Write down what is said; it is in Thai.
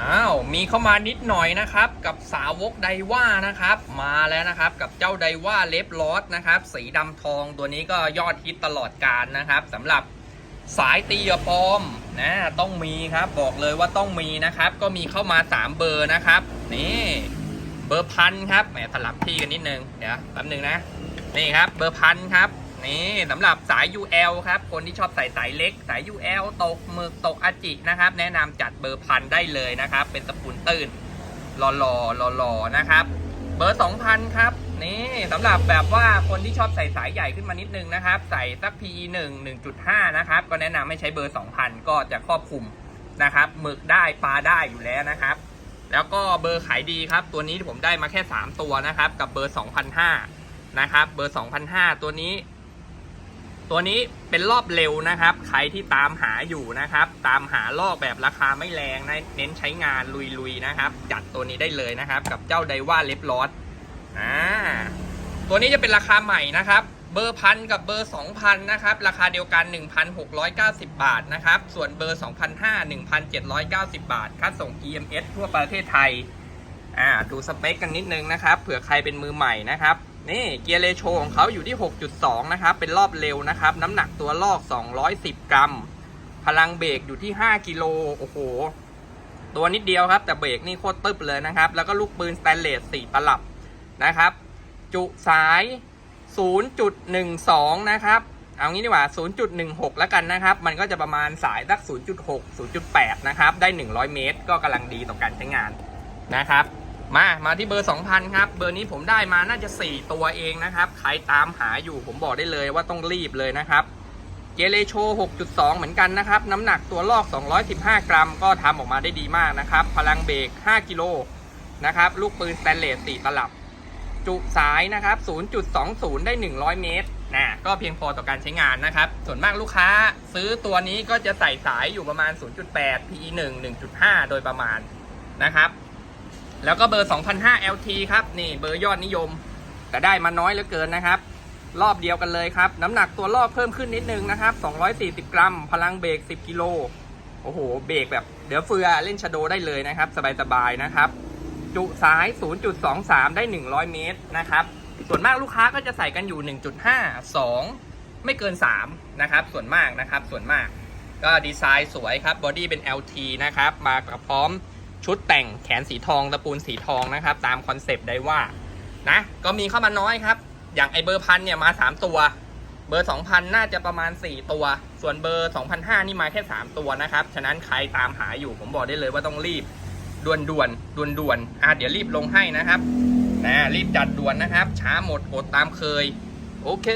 อ้าวมีเข้ามานิดหน่อยนะครับ กับสาวกไดว่านะครับ มาแล้วนะครับกับเจ้าไดว่าเล็บลอสนะครับ สีดำทองตัวนี้ก็ยอดฮิตตลอดการนะครับสำหรับสายตีอย่าปอมนะต้องมีครับบอกเลยว่าต้องมีนะครับ ก็มีเข้ามา 3 เบอร์นะครับ นี่เบอร์พันครับแหมสลับที่กันนิดนึงเดี๋ยวแป๊บนึงนะนี่ครับเบอร์พันครับ นี่สำหรับสาย UL ครับ คนที่ชอบใส่สายเล็ก สาย UL ตกหมึกตกอาจินะครับ แนะนำจัดเบอร์พันได้เลยนะครับ เป็นสปูนตื้นหล่อๆหล่อๆนะครับ เบอร์ 2,000 ครับ นี่สำหรับแบบว่าคนที่ชอบใส่สายใหญ่ขึ้นมานิดนึงนะครับ ใส่สัก PE 1 1.5 นะครับ ก็แนะนำให้ใช้เบอร์ 2,000 ก็จะครอบคลุมนะครับหมึกได้ปลาได้อยู่แล้วนะครับ แล้วก็เบอร์ขายดีครับ ตัวนี้ผมได้มาแค่ 3 ตัวนะครับ กับเบอร์ 2,500นะครับ เบอร์ 2,500 ตัวนี้ ตัวนี้เป็นรอบเร็วนะครับ ใครที่ตามหาอยู่นะครับ ตามหาลอกแบบราคาไม่แรงนะ เน้นใช้งานลุยๆนะครับ จัดตัวนี้ได้เลยนะครับ กับเจ้าไดว่าเล็บลอสอ่าตัวนี้จะเป็นราคาใหม่นะครับ เบอร์พันกับเบอร์2,000นะครับ ราคาเดียวกัน 1,690 บาทนะครับ ส่วนเบอร์2,500 1,790 บาท ค่าส่ง EMS ทั่วประเทศไทย อ่า ดูสเปคกันนิดนึงนะครับ เผื่อใครเป็นมือใหม่นะครับ นี่เกียร์เรโชของเขาอยู่ที่ 6.2 นะครับ เป็นรอบเร็วนะครับ น้ำหนักตัวลอก 210 กรัม พลังเบรกอยู่ที่ 5 กิโล โอ้โห ตัวนิดเดียวครับ แต่เบรกนี่โคตรตึบเลยนะครับ แล้วก็ลูกปืนสแตนเลส 4 ตลับนะครับ จุสาย 0.12 นะครับ เอางี้ดีกว่า 0.16 แล้วกันนะครับ มันก็จะประมาณสายสัก 0.6 0.8 นะครับ ได้ 100 เมตร ก็กำลังดีต่อการใช้งานนะครับ มามาที่เบอร์ 2,000 ครับ เบอร์นี้ผมได้มาน่าจะ 4 ตัวเองนะครับ ใครตามหาอยู่ผมบอกได้เลยว่าต้องรีบเลยนะครับเจเลโช 6.2 เหมือนกันนะครับ น้ำหนักตัวลอก 215 กรัม ก็ทำออกมาได้ดีมากนะครับ พลังเบรก 5 กิโลนะครับ ลูกปืนสแตนเลส 4 ตลับ จุสายนะครับ 0.20 ได้ 100 เมตรนะก็เพียงพอต่อการใช้งานนะครับ ส่วนมากลูกค้าซื้อตัวนี้ก็จะใส่สายอยู่ประมาณ 0.8 PE 1 1.5 โดยประมาณนะครับ แล้วก็เบอร์ 2005 LT ครับ นี่เบอร์ยอดนิยม แต่ได้มาน้อยเหลือเกินนะครับ รอบเดียวกันเลยครับ น้ำหนักตัวรอบเพิ่มขึ้นนิดนึงนะครับ 240 กรัม พลังเบรก 10 กิโล โอ้โห เบรกแบบเดี๋ยวเฟือเล่นชะโดได้เลยนะครับ สบายๆนะครับ จุสาย 0.23 ได้ 100 เมตรนะครับ ส่วนมากลูกค้าก็จะใส่กันอยู่ 1.5 2 ไม่เกิน 3 นะครับ ส่วนมากนะครับ ส่วนมาก ก็ดีไซน์สวยครับ บอดี้เป็น LT นะครับ มากับพร้อม ชุดแต่งแขนสีทองตะปูนสีทองนะครับ ตามคอนเซปต์ได้ว่านะ ก็มีเข้ามาน้อยครับ อย่างไอเบอร์พันเนี่ยมา 3 ตัว เบอร์ 2,000 น่าจะประมาณ 4 ตัว ส่วนเบอร์ 2,500 นี่มาแค่ 3 ตัวนะครับ ฉะนั้นใครตามหาอยู่ผมบอกได้เลยว่าต้องรีบด่วนด่วนด่วนด่วนอะเดี๋ยวรีบลงให้นะครับนะรีบจัดด่วนนะครับ ช้าหมดอดตามเคย โอเค